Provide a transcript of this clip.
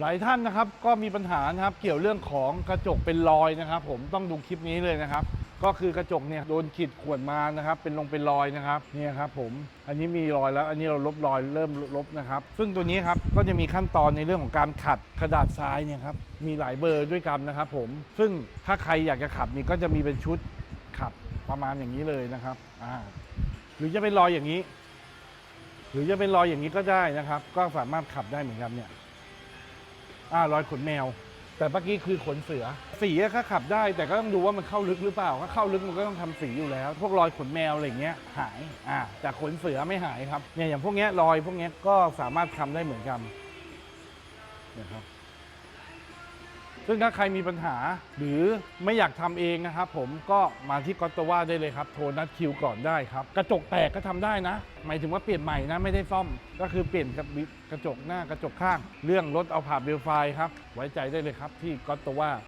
หลายท่านนะครับก็มีปัญหานะครับเกี่ยวเรื่องของกระจกเป็นรอยนะครับ ผมต้องดูคลิปนี้เลยนะครับ ก็คือกระจกเนี่ยโดนขีดข่วนมานะครับ เป็นลงเป็นรอยนะครับเนี่ยครับผมอันนี้มีรอยแล้วอันนี้เราลบรอยเริ่มลบนะครับ ซึ่งตัวนี้ครับก็จะมีขั้นตอนในเรื่องของการขัดกระดาษทรายเนี่ยครับมีหลายเบอร์ด้วยกันนะครับ ผมซึ่งถ้าใครอยากจะขับนี่ก็จะมีเป็นชุดขับประมาณอย่างนี้เลยนะครับอ่าหรือจะเป็นรอยอย่างนี้ หรือจะเป็นรอยอย่างนี้ก็ได้นะครับ ก็สามารถขับได้เหมือนกันเนี่ย อ่ารอยขนแมว แต่เมื่อกี้คือขนเสือ สีก็ขับได้ แต่ก็ต้องดูว่ามันเข้าลึกหรือเปล่า ถ้าเข้าลึกมันก็ต้องทำสีอยู่แล้ว พวกรอยขนแมวอะไรเงี้ยหายอ่าแต่ขนเสือไม่หายครับเนี่ยอย่างพวกเนี้ยรอยพวกเนี้ยก็สามารถทำได้เหมือนกันนะครับ ซึ่งถ้าใครมีปัญหาหรือไม่อยากทำเองนะครับผมก็มาที่กอตตว่าได้เลยครับ โทรนัดคิวก่อนได้ครับ กระจกแตกก็ทำได้นะ หมายถึงว่าเปลี่ยนใหม่นะไม่ได้ซ่อม ก็คือเปลี่ยนกับกระจกหน้ากระจกข้าง เรื่องรถเอาผ่าเบลไฟครับ ไว้ใจได้เลยครับที่กอตตว่า